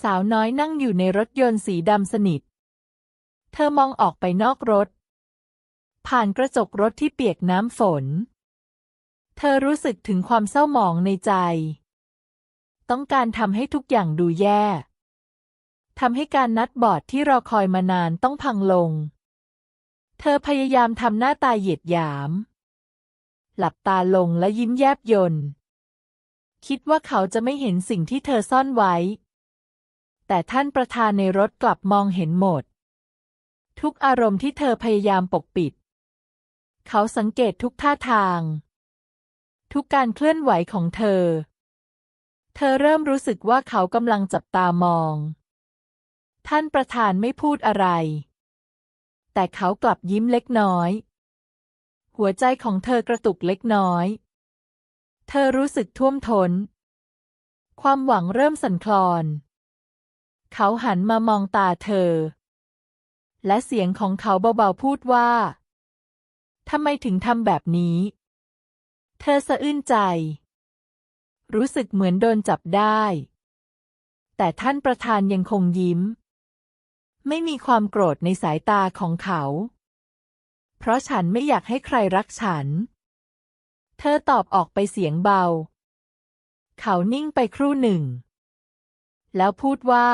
สาวน้อยนั่งอยู่ในรถยนต์สีดำสนิท เธอมองออกไปนอกรถ ผ่านกระจกรถที่เปียกน้ำฝน เธอรู้สึกถึงความเศร้าหมองในใจ ต้องการทำให้ทุกอย่างดูแย่ทำให้การนัดบอดที่รอคอยมานานต้องพังลง เธอพยายามทำหน้าตาเหยียดหยาม หลับตาลงและยิ้มแยบยนคิดว่าเขาจะไม่เห็นสิ่งที่เธอซ่อนไว้ แต่ท่านประธานในรถกลับมองเห็นหมด ทุกอารมณ์ที่เธอพยายามปกปิด เขาสังเกตทุกท่าทาง ทุกการเคลื่อนไหวของเธอ เธอเริ่มรู้สึกว่าเขากำลังจับตามอง ท่านประธานไม่พูดอะไร แต่เขากลับยิ้มเล็กน้อย หัวใจของเธอกระตุกเล็กน้อย เธอรู้สึกท่วมทน้น ความหวังเริ่มสั่นคลอน เขาหันมามองตาเธอ และเสียงของเขาเบาๆพูดว่าทำไมถึงทำแบบนี้ เธอสะอื้นใจ รู้สึกเหมือนโดนจับได้ แต่ท่านประธานยังคงยิ้ม ไม่มีความโกรธในสายตาของเขา เพราะฉันไม่อยากให้ใครรักฉัน เธอตอบออกไปเสียงเบา เขานิ่งไปครู่หนึ่ง แล้วพูดว่า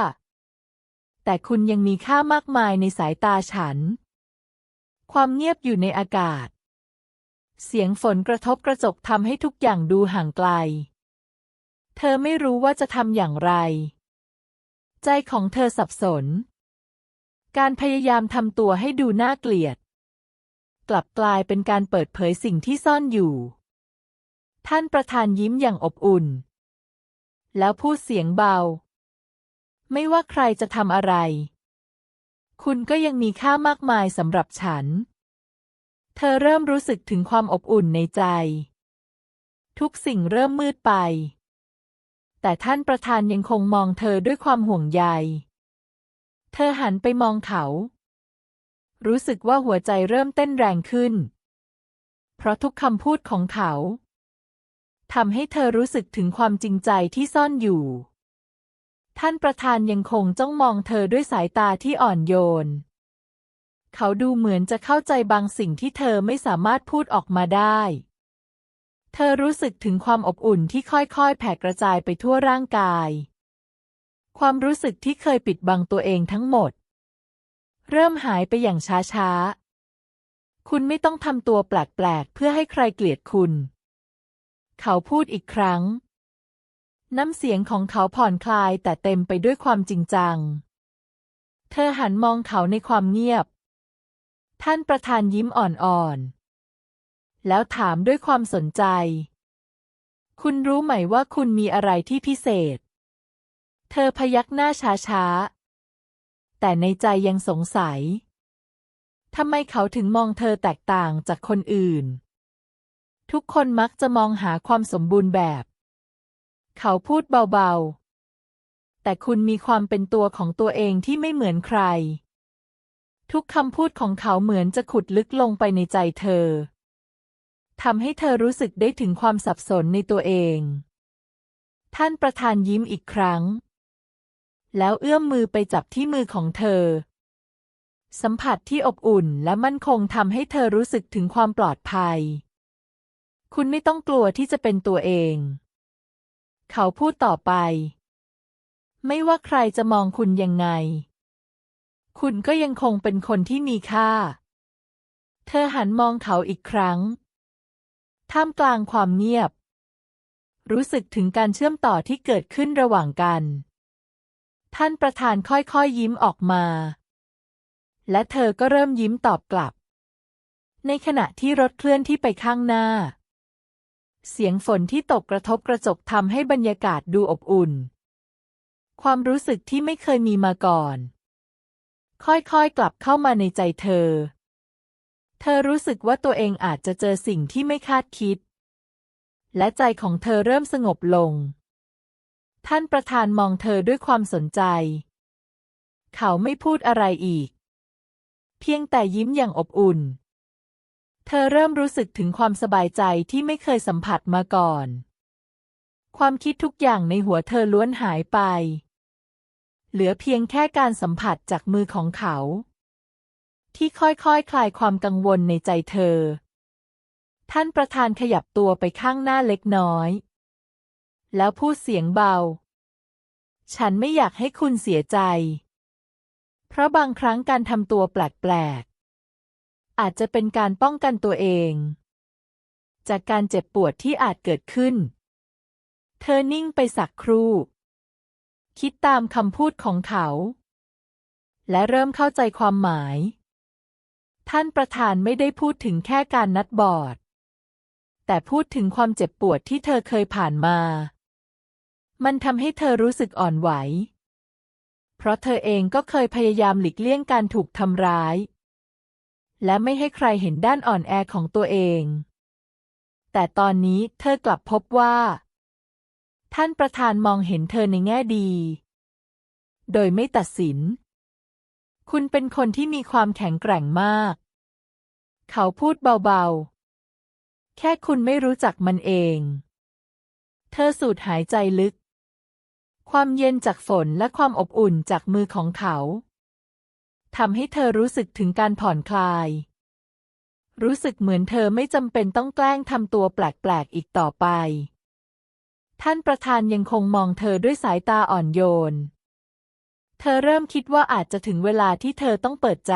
แต่คุณยังมีค่ามากมายในสายตาฉัน ความเงียบอยู่ในอากาศ เสียงฝนกระทบกระจกทำให้ทุกอย่างดูห่างไกล เธอไม่รู้ว่าจะทำอย่างไร ใจของเธอสับสน การพยายามทำตัวให้ดูน่าเกลียด กลับกลายเป็นการเปิดเผยสิ่งที่ซ่อนอยู่ ท่านประธานยิ้มอย่างอบอุ่น แล้วพูดเสียงเบา ไม่ว่าใครจะทำอะไร คุณก็ยังมีค่ามากมายสำหรับฉัน เธอเริ่มรู้สึกถึงความอบอุ่นในใจ ทุกสิ่งเริ่มมืดไป แต่ท่านประธานยังคงมองเธอด้วยความห่วงใย เธอหันไปมองเขา รู้สึกว่าหัวใจเริ่มเต้นแรงขึ้น เพราะทุกคำพูดของเขาทำให้เธอรู้สึกถึงความจริงใจที่ซ่อนอยู่ ท่านประธานยังคงจ้องมองเธอด้วยสายตาที่อ่อนโยน เขาดูเหมือนจะเข้าใจบางสิ่งที่เธอไม่สามารถพูดออกมาได้ เธอรู้สึกถึงความอบอุ่นที่ค่อยๆ แผ่กระจายไปทั่วร่างกาย ความรู้สึกที่เคยปิดบังตัวเองทั้งหมด เริ่มหายไปอย่างช้าๆ คุณไม่ต้องทำตัวแปลกๆ เพื่อให้ใครเกลียดคุณ เขาพูดอีกครั้ง น้ำเสียงของเขาผ่อนคลายแต่เต็มไปด้วยความจริงจัง เธอหันมองเขาในความเงียบ ท่านประธานยิ้มอ่อนๆ แล้วถามด้วยความสนใจ คุณรู้ไหมว่าคุณมีอะไรที่พิเศษ เธอพยักหน้าช้าๆ แต่ในใจยังสงสัย ทำไมเขาถึงมองเธอแตกต่างจากคนอื่น ทุกคนมักจะมองหาความสมบูรณ์แบบ เขาพูดเบาๆ แต่คุณมีความเป็นตัวของตัวเองที่ไม่เหมือนใคร ทุกคำพูดของเขาเหมือนจะขุดลึกลงไปในใจเธอทำให้เธอรู้สึกได้ถึงความสับสนในตัวเอง ท่านประธานยิ้มอีกครั้ง แล้วเอื้อมมือไปจับที่มือของเธอ สัมผัสที่อบอุ่นและมั่นคงทำให้เธอรู้สึกถึงความปลอดภัย คุณไม่ต้องกลัวที่จะเป็นตัวเอง เขาพูดต่อไป ไม่ว่าใครจะมองคุณยังไง คุณก็ยังคงเป็นคนที่มีค่า เธอหันมองเขาอีกครั้ง ท่ามกลางความเงียบ รู้สึกถึงการเชื่อมต่อที่เกิดขึ้นระหว่างกัน ท่านประธานค่อยๆยิ้มออกมา และเธอก็เริ่มยิ้มตอบกลับ ในขณะที่รถเคลื่อนที่ไปข้างหน้า เสียงฝนที่ตกกระทบกระจกทำให้บรรยากาศดูอบอุ่น ความรู้สึกที่ไม่เคยมีมาก่อน ค่อยๆ กลับเข้ามาในใจเธอ เธอรู้สึกว่าตัวเองอาจจะเจอสิ่งที่ไม่คาดคิด และใจของเธอเริ่มสงบลง ท่านประธานมองเธอด้วยความสนใจ เขาไม่พูดอะไรอีก เพียงแต่ยิ้มอย่างอบอุ่น เธอเริ่มรู้สึกถึงความสบายใจที่ไม่เคยสัมผัสมาก่อน ความคิดทุกอย่างในหัวเธอล้วนหายไป เหลือเพียงแค่การสัมผัสจากมือของเขา ที่ค่อยๆคคลายความกังวลในใจเธอ ท่านประธานขยับตัวไปข้างหน้าเล็กน้อย แล้วพูดเสียงเบา ฉันไม่อยากให้คุณเสียใจ เพราะบางครั้งการทำตัวแปลกๆ อาจจะเป็นการป้องกันตัวเอง จากการเจ็บปวดที่อาจเกิดขึ้น เธอนิ่งไปสักครู่ คิดตามคำพูดของเขา และเริ่มเข้าใจความหมาย ท่านประธานไม่ได้พูดถึงแค่การนัดบอร์ด แต่พูดถึงความเจ็บปวดที่เธอเคยผ่านมา มันทำให้เธอรู้สึกอ่อนไหว เพราะเธอเองก็เคยพยายามหลีกเลี่ยงการถูกทำร้าย และไม่ให้ใครเห็นด้านอ่อนแอของตัวเอง แต่ตอนนี้เธอกลับพบว่า ท่านประธานมองเห็นเธอในแง่ดี โดยไม่ตัดสิน คุณเป็นคนที่มีความแข็งแกร่งมาก เขาพูดเบาๆ แค่คุณไม่รู้จักมันเอง เธอสูดหายใจลึก ความเย็นจากฝนและความอบอุ่นจากมือของเขา ทำให้เธอรู้สึกถึงการผ่อนคลาย รู้สึกเหมือนเธอไม่จำเป็นต้องแกล้งทำตัวแปลกๆอีกต่อไป ท่านประธานยังคงมองเธอด้วยสายตาอ่อนโยน เธอเริ่มคิดว่าอาจจะถึงเวลาที่เธอต้องเปิดใจ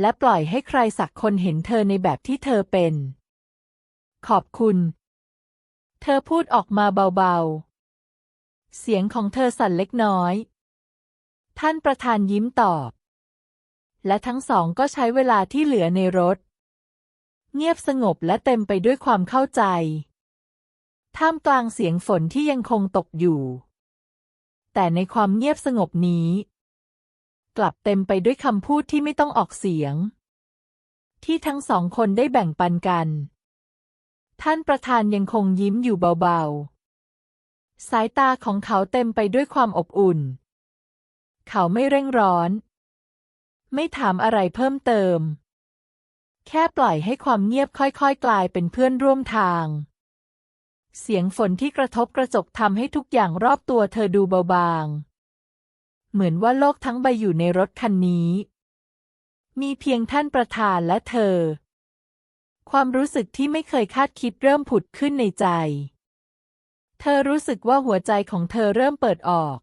และปล่อยให้ใครสักคนเห็นเธอในแบบที่เธอเป็น ขอบคุณ เธอพูดออกมาเบาๆ เสียงของเธอสั่นเล็กน้อย ท่านประธานยิ้มตอบ และทั้งสองก็ใช้เวลาที่เหลือในรถ เงียบสงบและเต็มไปด้วยความเข้าใจ ท่ามกลางเสียงฝนที่ยังคงตกอยู่ แต่ในความเงียบสงบนี้ กลับเต็มไปด้วยคำพูดที่ไม่ต้องออกเสียง ที่ทั้งสองคนได้แบ่งปันกัน ท่านประธานยังคงยิ้มอยู่เบาๆ สายตาของเขาเต็มไปด้วยความอบอุ่น เขาไม่เร่งร้อน ไม่ถามอะไรเพิ่มเติม แค่ปล่อยให้ความเงียบค่อยๆ กลายเป็นเพื่อนร่วมทาง เสียงฝนที่กระทบกระจกทำให้ทุกอย่างรอบตัวเธอดูเบาบาง เหมือนว่าโลกทั้งใบอยู่ในรถคันนี้ มีเพียงท่านประธานและเธอ ความรู้สึกที่ไม่เคยคาดคิดเริ่มผุดขึ้นในใจ เธอรู้สึกว่าหัวใจของเธอเริ่มเปิดออก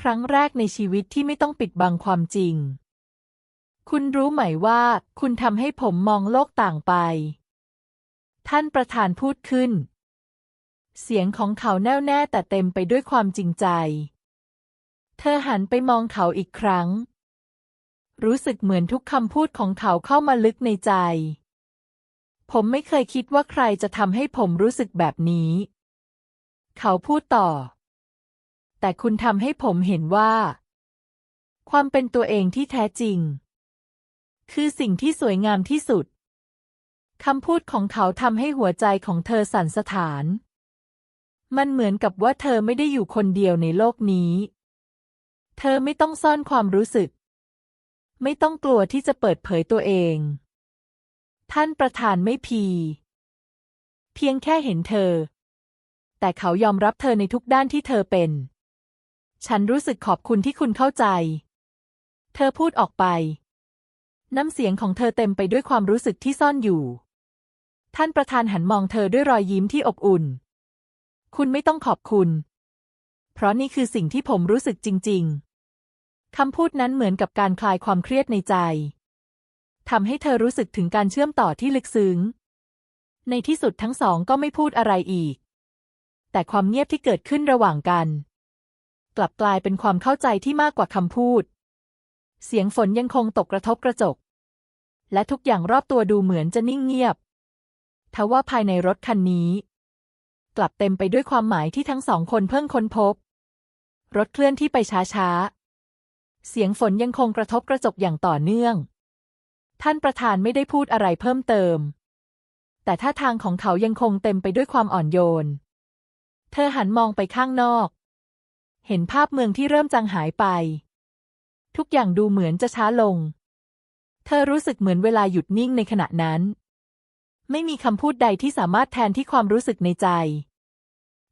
ครั้งแรกในชีวิตที่ไม่ต้องปิดบังความจริง คุณรู้ไหมว่า คุณทำให้ผมมองโลกต่างไป ท่านประธานพูดขึ้น เสียงของเขาแน่วแน่แต่เต็มไปด้วยความจริงใจ เธอหันไปมองเขาอีกครั้ง รู้สึกเหมือนทุกคำพูดของเขาเข้ามาลึกในใจ ผมไม่เคยคิดว่าใครจะทำให้ผมรู้สึกแบบนี้ เขาพูดต่อ แต่คุณทำให้ผมเห็นว่า ความเป็นตัวเองที่แท้จริง คือสิ่งที่สวยงามที่สุดคำพูดของเขาทำให้หัวใจของเธอสั่นสะท้าน มันเหมือนกับว่าเธอไม่ได้อยู่คนเดียวในโลกนี้ เธอไม่ต้องซ่อนความรู้สึก ไม่ต้องกลัวที่จะเปิดเผยตัวเอง ท่านประธานไม่พี เพียงแค่เห็นเธอ แต่เขายอมรับเธอในทุกด้านที่เธอเป็น ฉันรู้สึกขอบคุณที่คุณเข้าใจ เธอพูดออกไป น้ำเสียงของเธอเต็มไปด้วยความรู้สึกที่ซ่อนอยู่ ท่านประธานหันมองเธอด้วยรอยยิ้มที่อบอุ่น คุณไม่ต้องขอบคุณ เพราะนี่คือสิ่งที่ผมรู้สึกจริง ๆ คำพูดนั้นเหมือนกับการคลายความเครียดในใจ ทำให้เธอรู้สึกถึงการเชื่อมต่อที่ลึกซึ้ง ในที่สุดทั้งสองก็ไม่พูดอะไรอีก แต่ความเงียบที่เกิดขึ้นระหว่างกัน กลับกลายเป็นความเข้าใจที่มากกว่าคำพูด เสียงฝนยังคงตกกระทบกระจก และทุกอย่างรอบตัวดูเหมือนจะนิ่งเงียบ ทว่าภายในรถคันนี้ กลับเต็มไปด้วยความหมายที่ทั้งสองคนเพิ่งค้นพบ รถเคลื่อนที่ไปช้าๆ เสียงฝนยังคงกระทบกระจกอย่างต่อเนื่อง ท่านประธานไม่ได้พูดอะไรเพิ่มเติม แต่ท่าทางของเขายังคงเต็มไปด้วยความอ่อนโยน เธอหันมองไปข้างนอก เห็นภาพเมืองที่เริ่มจางหายไป ทุกอย่างดูเหมือนจะช้าลง เธอรู้สึกเหมือนเวลาหยุดนิ่งในขณะนั้น ไม่มีคำพูดใดที่สามารถแทนที่ความรู้สึกในใจ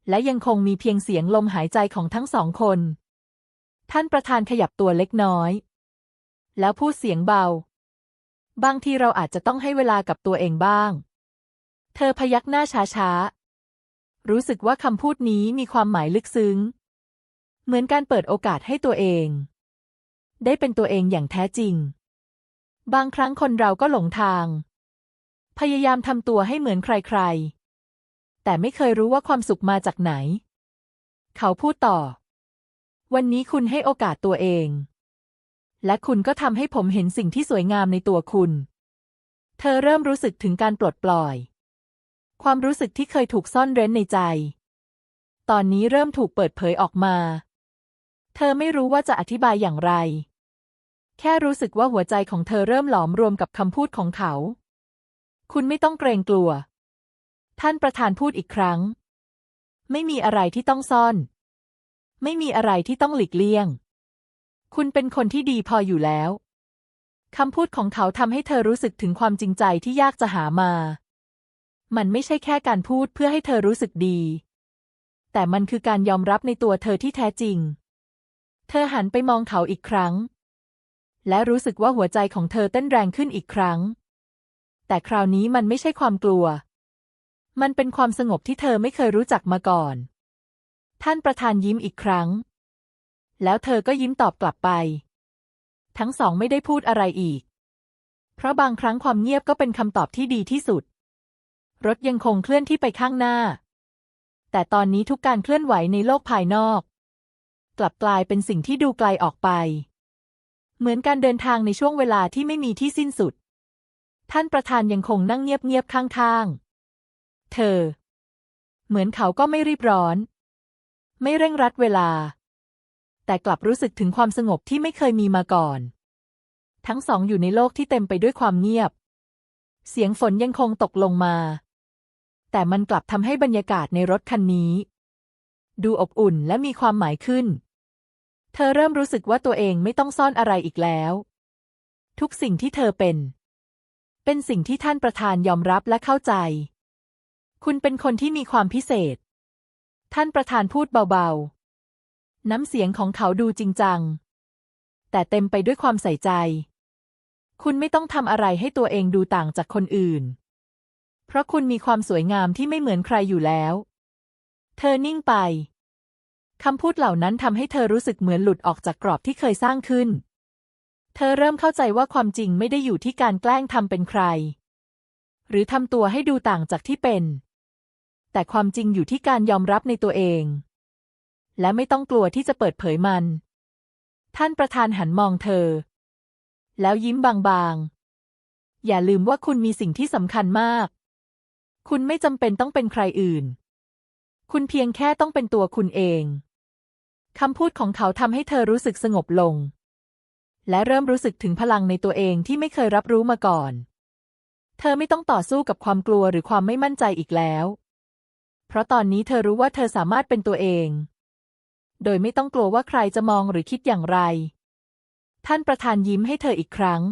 และยังคงมีเพียงเสียงลมหายใจของทั้งสองคน ท่านประธานขยับตัวเล็กน้อย แล้วพูดเสียงเบา บางทีเราอาจจะต้องให้เวลากับตัวเองบ้าง เธอพยักหน้าช้าๆรู้สึกว่าคำพูดนี้มีความหมายลึกซึ้ง เหมือนการเปิดโอกาสให้ตัวเอง ได้เป็นตัวเองอย่างแท้จริง บางครั้งคนเราก็หลงทาง พยายามทำตัวให้เหมือนใครๆ แต่ไม่เคยรู้ว่าความสุขมาจากไหน เขาพูดต่อ วันนี้คุณให้โอกาสตัวเอง และคุณก็ทำให้ผมเห็นสิ่งที่สวยงามในตัวคุณ เธอเริ่มรู้สึกถึงการปลดปล่อย ความรู้สึกที่เคยถูกซ่อนเร้นในใจ ตอนนี้เริ่มถูกเปิดเผยออกมา เธอไม่รู้ว่าจะอธิบายอย่างไร แค่รู้สึกว่าหัวใจของเธอเริ่มหลอมรวมกับคำพูดของเขา คุณไม่ต้องเกรงกลัว ท่านประธานพูดอีกครั้ง ไม่มีอะไรที่ต้องซ่อน ไม่มีอะไรที่ต้องหลีกเลี่ยง คุณเป็นคนที่ดีพออยู่แล้วคำพูดของเขาทำให้เธอรู้สึกถึงความจริงใจที่ยากจะหามา มันไม่ใช่แค่การพูดเพื่อให้เธอรู้สึกดี แต่มันคือการยอมรับในตัวเธอที่แท้จริง เธอหันไปมองเขาอีกครั้ง และรู้สึกว่าหัวใจของเธอเต้นแรงขึ้นอีกครั้ง แต่คราวนี้มันไม่ใช่ความกลัว มันเป็นความสงบที่เธอไม่เคยรู้จักมาก่อน ท่านประธานยิ้มอีกครั้ง แล้วเธอก็ยิ้มตอบกลับไป ทั้งสองไม่ได้พูดอะไรอีก เพราะบางครั้งความเงียบก็เป็นคำตอบที่ดีที่สุด รถยังคงเคลื่อนที่ไปข้างหน้า แต่ตอนนี้ทุกการเคลื่อนไหวในโลกภายนอก กลับกลายเป็นสิ่งที่ดูไกลออกไป เหมือนการเดินทางในช่วงเวลาที่ไม่มีที่สิ้นสุด ท่านประธานยังคงนั่งเงียบๆข้างๆ เธอ เหมือนเขาก็ไม่รีบร้อน ไม่เร่งรัดเวลา แต่กลับรู้สึกถึงความสงบที่ไม่เคยมีมาก่อน ทั้งสองอยู่ในโลกที่เต็มไปด้วยความเงียบ เสียงฝนยังคงตกลงมา แต่มันกลับทำให้บรรยากาศในรถคันนี้ ดูอบอุ่นและมีความหมายขึ้น เธอเริ่มรู้สึกว่าตัวเองไม่ต้องซ่อนอะไรอีกแล้ว ทุกสิ่งที่เธอเป็น เป็นสิ่งที่ท่านประธานยอมรับและเข้าใจ คุณเป็นคนที่มีความพิเศษ ท่านประธานพูดเบาๆ น้ำเสียงของเขาดูจริงจัง แต่เต็มไปด้วยความใส่ใจ คุณไม่ต้องทำอะไรให้ตัวเองดูต่างจากคนอื่น เพราะคุณมีความสวยงามที่ไม่เหมือนใครอยู่แล้ว เธอนิ่งไป คำพูดเหล่านั้นทำให้เธอรู้สึกเหมือนหลุดออกจากกรอบที่เคยสร้างขึ้น เธอเริ่มเข้าใจว่าความจริงไม่ได้อยู่ที่การแกล้งทำเป็นใคร หรือทำตัวให้ดูต่างจากที่เป็น แต่ความจริงอยู่ที่การยอมรับในตัวเอง และไม่ต้องกลัวที่จะเปิดเผยมัน ท่านประธานหันมองเธอ แล้วยิ้มบางๆ อย่าลืมว่าคุณมีสิ่งที่สำคัญมาก คุณไม่จำเป็นต้องเป็นใครอื่น คุณเพียงแค่ต้องเป็นตัวคุณเองคำพูดของเขาทำให้เธอรู้สึกสงบลง และเริ่มรู้สึกถึงพลังในตัวเองที่ไม่เคยรับรู้มาก่อน เธอไม่ต้องต่อสู้กับความกลัวหรือความไม่มั่นใจอีกแล้ว เพราะตอนนี้เธอรู้ว่าเธอสามารถเป็นตัวเอง โดยไม่ต้องกลัวว่าใครจะมองหรือคิดอย่างไร ท่านประธานยิ้มให้เธออีกครั้ง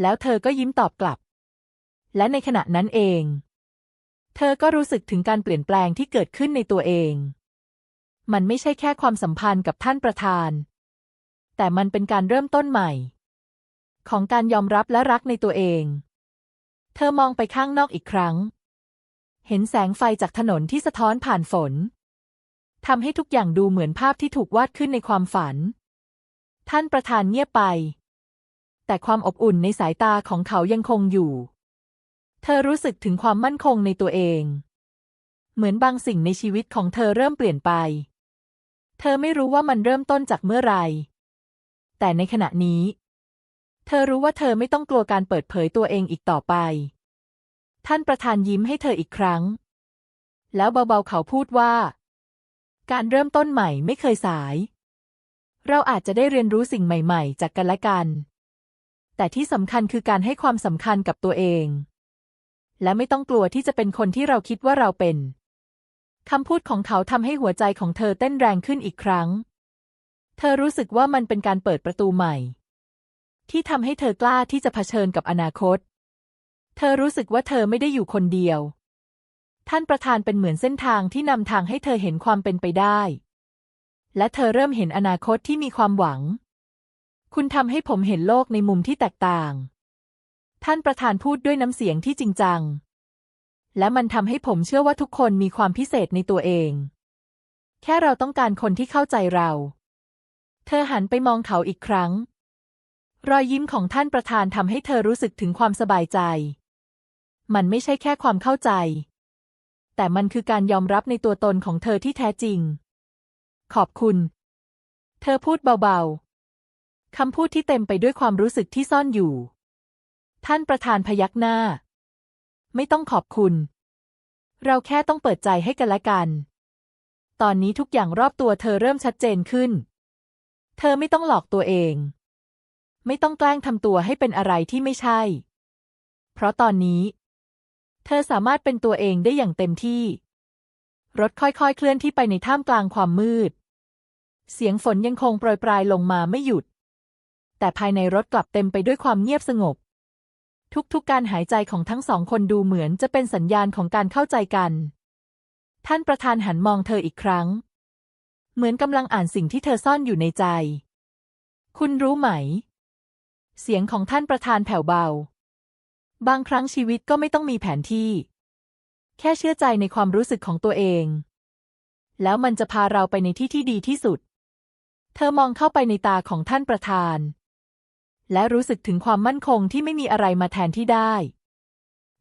แล้วเธอก็ยิ้มตอบกลับ และในขณะนั้นเอง เธอก็รู้สึกถึงการเปลี่ยนแปลงที่เกิดขึ้นในตัวเอง มันไม่ใช่แค่ความสัมพันธ์กับท่านประธาน แต่มันเป็นการเริ่มต้นใหม่ ของการยอมรับและรักในตัวเอง เธอมองไปข้างนอกอีกครั้ง เห็นแสงไฟจากถนนที่สะท้อนผ่านฝนทำให้ทุกอย่างดูเหมือนภาพที่ถูกวาดขึ้นในความฝัน ท่านประธานเงียบไป แต่ความอบอุ่นในสายตาของเขายังคงอยู่ ธอรู้สึกถึงความมั่นคงในตัวเอง เหมือนบางสิ่งในชีวิตของเธอเริ่มเปลี่ยนไป เธอไม่รู้ว่ามันเริ่มต้นจากเมื่อไร แต่ในขณะนี้ เธอรู้ว่าเธอไม่ต้องกลัวการเปิดเผยตัวเองอีกต่อไป ท่านประธานยิ้มให้เธออีกครั้ง แล้วเบาๆเขาพูดว่า การเริ่มต้นใหม่ไม่เคยสาย เราอาจจะได้เรียนรู้สิ่งใหม่ ๆ จากกันและกัน แต่ที่สำคัญคือการให้ความสำคัญกับตัวเอง และไม่ต้องกลัวที่จะเป็นคนที่เราคิดว่าเราเป็นคำพูดของเขาทำให้หัวใจของเธอเต้นแรงขึ้นอีกครั้ง เธอรู้สึกว่ามันเป็นการเปิดประตูใหม่ ที่ทำให้เธอกล้าที่จะเผชิญกับอนาคต เธอรู้สึกว่าเธอไม่ได้อยู่คนเดียว ท่านประธานเป็นเหมือนเส้นทางที่นำทางให้เธอเห็นความเป็นไปได้ และเธอเริ่มเห็นอนาคตที่มีความหวัง คุณทำให้ผมเห็นโลกในมุมที่แตกต่าง ท่านประธานพูดด้วยน้ำเสียงที่จริงจัง และมันทำให้ผมเชื่อว่าทุกคนมีความพิเศษในตัวเอง แค่เราต้องการคนที่เข้าใจเรา เธอหันไปมองเขาอีกครั้ง รอยยิ้มของท่านประธานทำให้เธอรู้สึกถึงความสบายใจ มันไม่ใช่แค่ความเข้าใจ แต่มันคือการยอมรับในตัวตนของเธอที่แท้จริง ขอบคุณ เธอพูดเบาๆคำพูดที่เต็มไปด้วยความรู้สึกที่ซ่อนอยู่ ท่านประธานพยักหน้า ไม่ต้องขอบคุณ เราแค่ต้องเปิดใจให้กันและกัน ตอนนี้ทุกอย่างรอบตัวเธอเริ่มชัดเจนขึ้น เธอไม่ต้องหลอกตัวเอง ไม่ต้องแกล้งทำตัวให้เป็นอะไรที่ไม่ใช่ เพราะตอนนี้ เธอสามารถเป็นตัวเองได้อย่างเต็มที่ รถค่อยๆเคลื่อนที่ไปในท่ามกลางความมืด เสียงฝนยังคงโปรยปลายลงมาไม่หยุด แต่ภายในรถกลับเต็มไปด้วยความเงียบสงบ ทุกๆการหายใจของทั้งสองคนดูเหมือนจะเป็นสัญญาณของการเข้าใจกัน ท่านประธานหันมองเธออีกครั้ง เหมือนกำลังอ่านสิ่งที่เธอซ่อนอยู่ในใจ คุณรู้ไหม เสียงของท่านประธานแผ่วเบา บางครั้งชีวิตก็ไม่ต้องมีแผนที่ แค่เชื่อใจในความรู้สึกของตัวเอง แล้วมันจะพาเราไปในที่ที่ดีที่สุด เธอมองเข้าไปในตาของท่านประธาน และรู้สึกถึงความมั่นคงที่ไม่มีอะไรมาแทนที่ได้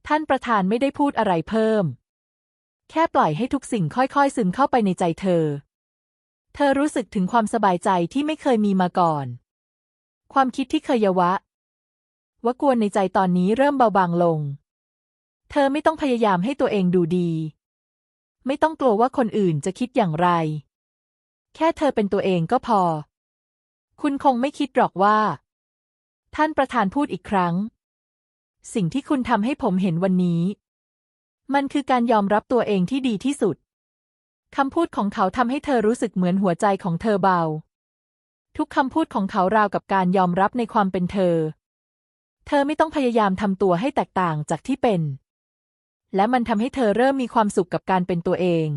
ท่านประธานไม่ได้พูดอะไรเพิ่ม แค่ปล่อยให้ทุกสิ่งค่อยๆ ซึมเข้าไปในใจเธอ เธอรู้สึกถึงความสบายใจที่ไม่เคยมีมาก่อน ความคิดที่เคยยวะว่ากวนในใจตอนนี้เริ่มเบาบางลง เธอไม่ต้องพยายามให้ตัวเองดูดี ไม่ต้องกลัวว่าคนอื่นจะคิดอย่างไร แค่เธอเป็นตัวเองก็พอ คุณคงไม่คิดหรอกว่า ท่านประธานพูดอีกครั้ง สิ่งที่คุณทำให้ผมเห็นวันนี้ มันคือการยอมรับตัวเองที่ดีที่สุดคำพูดของเขาทำให้เธอรู้สึกเหมือนหัวใจของเธอเบา ทุกคำพูดของเขาราวกับการยอมรับในความเป็นเธอ เธอไม่ต้องพยายามทำตัวให้แตกต่างจากที่เป็น และมันทำให้เธอเริ่มมีความสุขกับการเป็นตัวเอง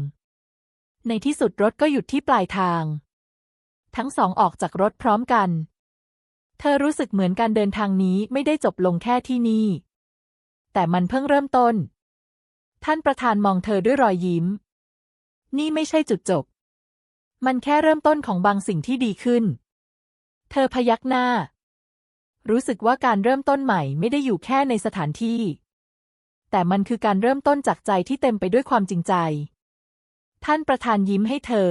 ในที่สุดรถก็หยุดที่ปลายทาง ทั้งสองออกจากรถพร้อมกัน เธอรู้สึกเหมือนการเดินทางนี้ไม่ได้จบลงแค่ที่นี่ แต่มันเพิ่งเริ่มต้น ท่านประธานมองเธอด้วยรอยยิ้ม นี่ไม่ใช่จุดจบ มันแค่เริ่มต้นของบางสิ่งที่ดีขึ้น เธอพยักหน้า รู้สึกว่าการเริ่มต้นใหม่ไม่ได้อยู่แค่ในสถานที่ แต่มันคือการเริ่มต้นจากใจที่เต็มไปด้วยความจริงใจ ท่านประธานยิ้มให้เธอ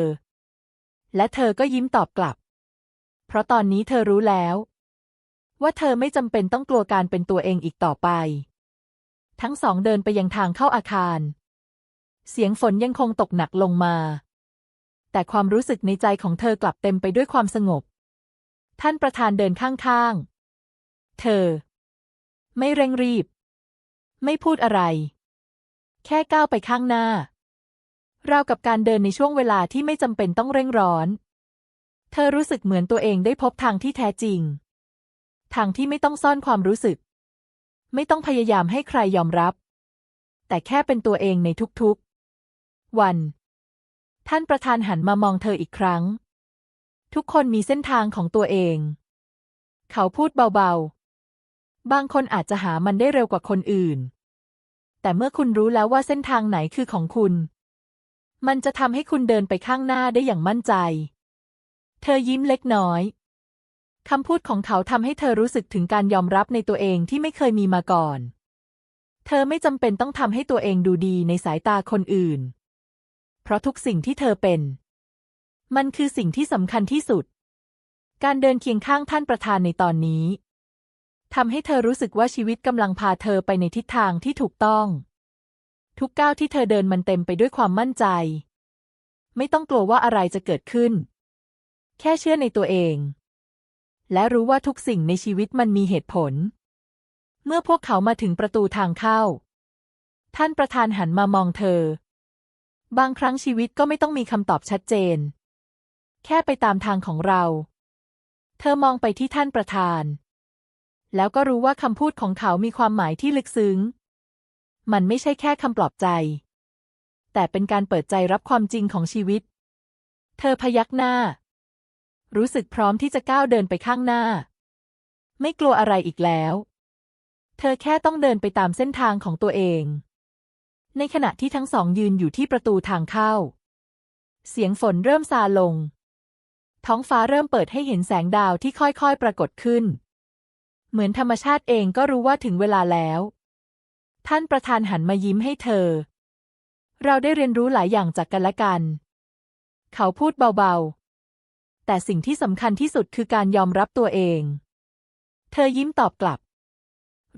และเธอก็ยิ้มตอบกลับ เพราะตอนนี้เธอรู้แล้ว ว่าเธอไม่จำเป็นต้องกลัวการเป็นตัวเองอีกต่อไป ทั้งสองเดินไปยังทางเข้าอาคาร เสียงฝนยังคงตกหนักลงมา แต่ความรู้สึกในใจของเธอกลับเต็มไปด้วยความสงบ ท่านประธานเดินข้างๆ เธอ ไม่เร่งรีบ ไม่พูดอะไร แค่ก้าวไปข้างหน้า ราวกับการเดินในช่วงเวลาที่ไม่จำเป็นต้องเร่งร้อน เธอรู้สึกเหมือนตัวเองได้พบทางที่แท้จริง ทางที่ไม่ต้องซ่อนความรู้สึก ไม่ต้องพยายามให้ใครยอมรับ แต่แค่เป็นตัวเองในทุกๆ วัน ท่านประธานหันมามองเธออีกครั้ง ทุกคนมีเส้นทางของตัวเอง เขาพูดเบาๆ บางคนอาจจะหามันได้เร็วกว่าคนอื่น แต่เมื่อคุณรู้แล้วว่าเส้นทางไหนคือของคุณ มันจะทำให้คุณเดินไปข้างหน้าได้อย่างมั่นใจ เธอยิ้มเล็กน้อย คำพูดของเขาทำให้เธอรู้สึกถึงการยอมรับในตัวเองที่ไม่เคยมีมาก่อน เธอไม่จำเป็นต้องทำให้ตัวเองดูดีในสายตาคนอื่น เพราะทุกสิ่งที่เธอเป็น มันคือสิ่งที่สำคัญที่สุด การเดินเคียงข้างท่านประธานในตอนนี้ทำให้เธอรู้สึกว่าชีวิตกำลังพาเธอไปในทิศทางที่ถูกต้อง ทุกก้าวที่เธอเดินมันเต็มไปด้วยความมั่นใจ ไม่ต้องกลัวว่าอะไรจะเกิดขึ้น แค่เชื่อในตัวเอง และรู้ว่าทุกสิ่งในชีวิตมันมีเหตุผล เมื่อพวกเขามาถึงประตูทางเข้า ท่านประธานหันมามองเธอ บางครั้งชีวิตก็ไม่ต้องมีคำตอบชัดเจน แค่ไปตามทางของเรา เธอมองไปที่ท่านประธาน แล้วก็รู้ว่าคำพูดของเขามีความหมายที่ลึกซึ้ง มันไม่ใช่แค่คำปลอบใจ แต่เป็นการเปิดใจรับความจริงของชีวิต เธอพยักหน้า รู้สึกพร้อมที่จะก้าวเดินไปข้างหน้า ไม่กลัวอะไรอีกแล้ว เธอแค่ต้องเดินไปตามเส้นทางของตัวเอง ในขณะที่ทั้งสองยืนอยู่ที่ประตูทางเข้า เสียงฝนเริ่มซาลง ท้องฟ้าเริ่มเปิดให้เห็นแสงดาวที่ค่อยๆ ปรากฏขึ้น เหมือนธรรมชาติเองก็รู้ว่าถึงเวลาแล้ว ท่านประธานหันมายิ้มให้เธอ เราได้เรียนรู้หลายอย่างจากกันและกัน เขาพูดเบาๆ แต่สิ่งที่สำคัญที่สุดคือการยอมรับตัวเอง เธอยิ้มตอบกลับ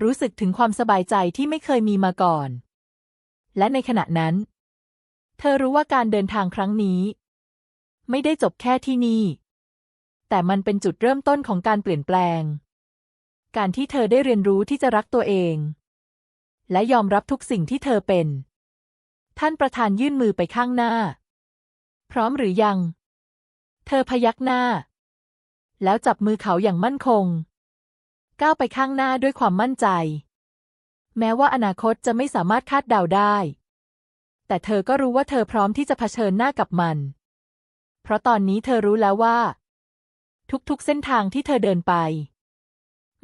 รู้สึกถึงความสบายใจที่ไม่เคยมีมาก่อน และในขณะนั้น เธอรู้ว่าการเดินทางครั้งนี้ ไม่ได้จบแค่ที่นี่ แต่มันเป็นจุดเริ่มต้นของการเปลี่ยนแปลง การที่เธอได้เรียนรู้ที่จะรักตัวเอง และยอมรับทุกสิ่งที่เธอเป็น ท่านประธานยื่นมือไปข้างหน้า พร้อมหรือยัง เธอพยักหน้า แล้วจับมือเขาอย่างมั่นคง ก้าวไปข้างหน้าด้วยความมั่นใจ แม้ว่าอนาคตจะไม่สามารถคาดเดาได้ แต่เธอก็รู้ว่าเธอพร้อมที่จะเผชิญหน้ากับมัน เพราะตอนนี้เธอรู้แล้วว่า ทุกๆเส้นทางที่เธอเดินไป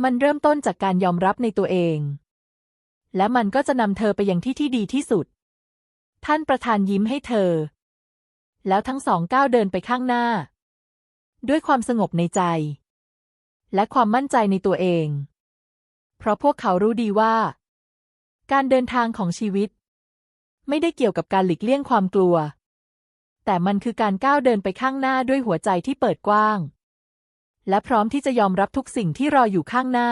มันเริ่มต้นจากการยอมรับในตัวเอง และมันก็จะนำเธอไปยังที่ที่ดีที่สุด ท่านประธานยิ้มให้เธอ แล้วทั้งสองก้าวเดินไปข้างหน้า ด้วยความสงบในใจ และความมั่นใจในตัวเอง เพราะพวกเขารู้ดีว่า การเดินทางของชีวิต ไม่ได้เกี่ยวกับการหลีกเลี่ยงความกลัว แต่มันคือการก้าวเดินไปข้างหน้าด้วยหัวใจที่เปิดกว้าง และพร้อมที่จะยอมรับทุกสิ่งที่รออยู่ข้างหน้า